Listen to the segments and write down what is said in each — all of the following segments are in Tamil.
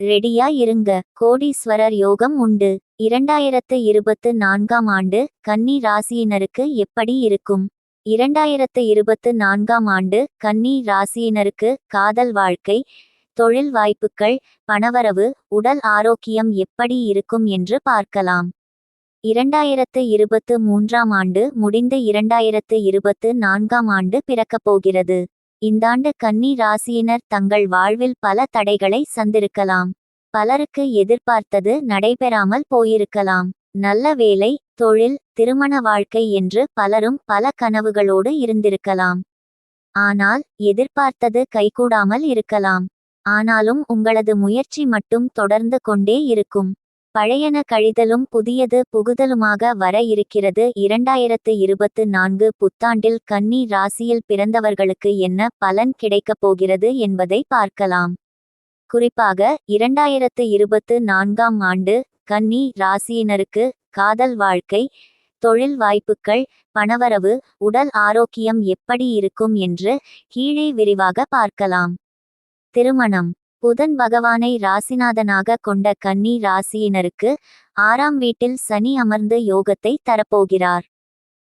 ரெடியா இருங்க. கோடீஸ்வரர் யோகம் உண்டு. இரண்டாயிரத்து இருபத்து நான்காம் ஆண்டு கன்னி ராசியினருக்கு எப்படி இருக்கும்? இரண்டாயிரத்து இருபத்து நான்காம் ஆண்டு கன்னி ராசியினருக்கு காதல் வாழ்க்கை தொழில் வாய்ப்புகள் பணவரவு உடல் ஆரோக்கியம் எப்படி இருக்கும் என்று பார்க்கலாம். இரண்டாயிரத்து இருபத்து மூன்றாம் ஆண்டு முடிந்து இரண்டாயிரத்து இருபத்து நான்காம் ஆண்டு பிறக்கப் போகிறது. இந்தாண்டு கன்னி ராசியினர் தங்கள் வாழ்வில் பல தடைகளை சந்திருக்கலாம். பலருக்கு எதிர்பார்த்தது நடைபெறாமல் போயிருக்கலாம். நல்ல வேலை தொழில் திருமண வாழ்க்கை என்று பலரும் பல கனவுகளோடு இருந்திருக்கலாம். ஆனால் எதிர்பார்த்தது கைகூடாமல் இருக்கலாம். ஆனாலும் உங்களது முயற்சி மட்டும் தொடர்ந்து கொண்டே இருக்கும். பழையன கழிதலும் புதியது புகுதலுமாக வர இருக்கிறது. இரண்டாயிரத்து இருபத்து நான்கு புத்தாண்டில் கன்னி ராசியில் பிறந்தவர்களுக்கு என்ன பலன் கிடைக்கப் போகிறது என்பதை பார்க்கலாம். குறிப்பாக இரண்டாயிரத்து இருபத்து நான்காம் ஆண்டு கன்னி ராசியினருக்கு காதல் வாழ்க்கை தொழில் வாய்ப்புகள் பணவரவு உடல் ஆரோக்கியம் எப்படி இருக்கும் என்று கீழே விரிவாக பார்க்கலாம். திருமணம். புதன் பகவானை ராசிநாதனாக கொண்ட கன்னி ராசியினருக்கு ஆறாம் வீட்டில் சனி அமர்ந்து யோகத்தை தரப்போகிறார்.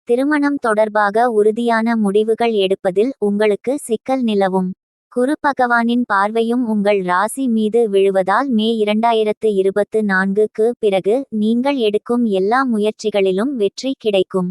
திருமணம் தொடர்பாக உறுதியான முடிவுகள் எடுப்பதில் உங்களுக்கு சிக்கல் நிலவும். குரு பகவானின் பார்வையும் உங்கள் ராசி மீது விழுவதால் மே இரண்டாயிரத்து இருபத்து நான்குக்கு பிறகு நீங்கள் எடுக்கும் எல்லா முயற்சிகளிலும் வெற்றி கிடைக்கும்.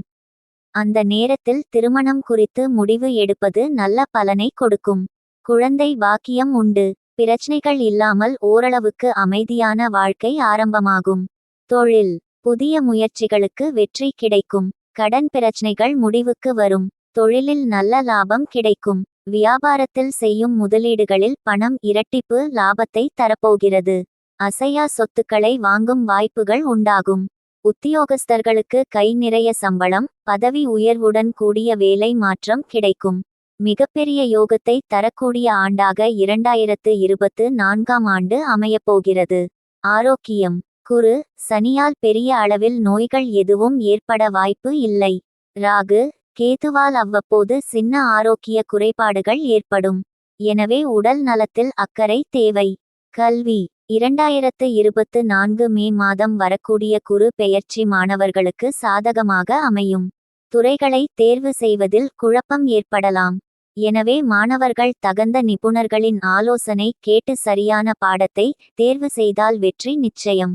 அந்த நேரத்தில் திருமணம் குறித்து முடிவு எடுப்பது நல்ல பலனை கொடுக்கும். குழந்தை வாக்கியம் உண்டு. பிரச்சனைகள் இல்லாமல் ஓரளவுக்கு அமைதியான வாழ்க்கை ஆரம்பமாகும். தொழில். புதிய முயற்சிகளுக்கு வெற்றி கிடைக்கும். கடன் பிரச்சனைகள் முடிவுக்கு வரும். தொழிலில் நல்ல லாபம் கிடைக்கும். வியாபாரத்தில் செய்யும் முதலீடுகளில் பணம் இரட்டிப்பு லாபத்தை தரப்போகிறது. அசையா சொத்துக்களை வாங்கும் வாய்ப்புகள் உண்டாகும். உத்தியோகஸ்தர்களுக்கு கை நிறைய சம்பளம் பதவி உயர்வுடன் கூடிய வேலை மாற்றம் கிடைக்கும். மிகப்பெரிய யோகத்தை தரக்கூடிய ஆண்டாக இரண்டாயிரத்து இருபத்து நான்காம் ஆண்டு அமையப்போகிறது. ஆரோக்கியம். குரு சனியால் பெரிய அளவில் நோய்கள் எதுவும் ஏற்பட வாய்ப்பு இல்லை. ராகு கேதுவால் அவ்வப்போது சின்ன ஆரோக்கிய குறைபாடுகள் ஏற்படும். எனவே உடல் நலத்தில் அக்கறை தேவை. கல்வி. இரண்டாயிரத்து இருபத்து நான்கு மே மாதம் வரக்கூடிய குரு பெயர்ச்சி மாணவர்களுக்கு சாதகமாக அமையும். துறைகளை தேர்வு செய்வதில் குழப்பம் ஏற்படலாம். எனவே மாணவர்கள் தகுந்த நிபுணர்களின் ஆலோசனை கேட்டு சரியான பாடத்தை தேர்வு செய்தால் வெற்றி நிச்சயம்.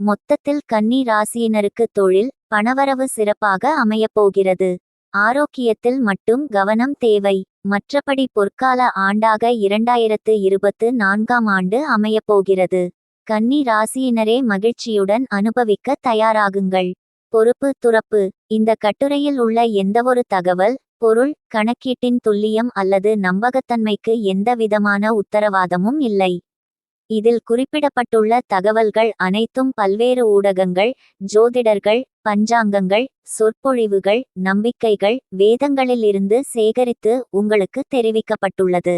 மொத்தத்தில் கன்னி ராசியினருக்கு தொழில் பணவரவு சிறப்பாக அமையப்போகிறது ஆரோக்கியத்தில் மட்டும் கவனம் தேவை. மற்றபடி பொற்கால ஆண்டாக இரண்டாயிரத்து இருபத்து நான்காம் ஆண்டு அமையப்போகிறது கன்னி ராசியினரே மகிழ்ச்சியுடன் அனுபவிக்க தயாராகுங்கள். பொறுப்பு துறப்பு. இந்த கட்டுரையில் உள்ள எந்தவொரு தகவல் பொருள் கணக்கீட்டின் துல்லியம் அல்லது நம்பகத்தன்மைக்கு எந்தவிதமான உத்தரவாதமும் இல்லை. இதில் குறிப்பிடப்பட்டுள்ள தகவல்கள் அனைத்தும் பல்வேறு ஊடகங்கள் ஜோதிடர்கள் பஞ்சாங்கங்கள் சொற்பொழிவுகள் நம்பிக்கைகள் வேதங்களிலிருந்து சேகரித்து உங்களுக்கு தெரிவிக்கப்பட்டுள்ளது.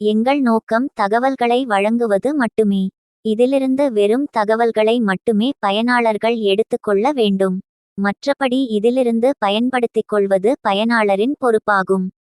எங்கள் நோக்கம் தகவல்களை வழங்குவது மட்டுமே. இதிலிருந்து வெறும் தகவல்களை மட்டுமே பயனாளர்கள் எடுத்துக்கொள்ள வேண்டும். மற்றபடி இதிலிருந்து பயன்படுத்திக் கொள்வது பயனாளரின் பொறுப்பாகும்.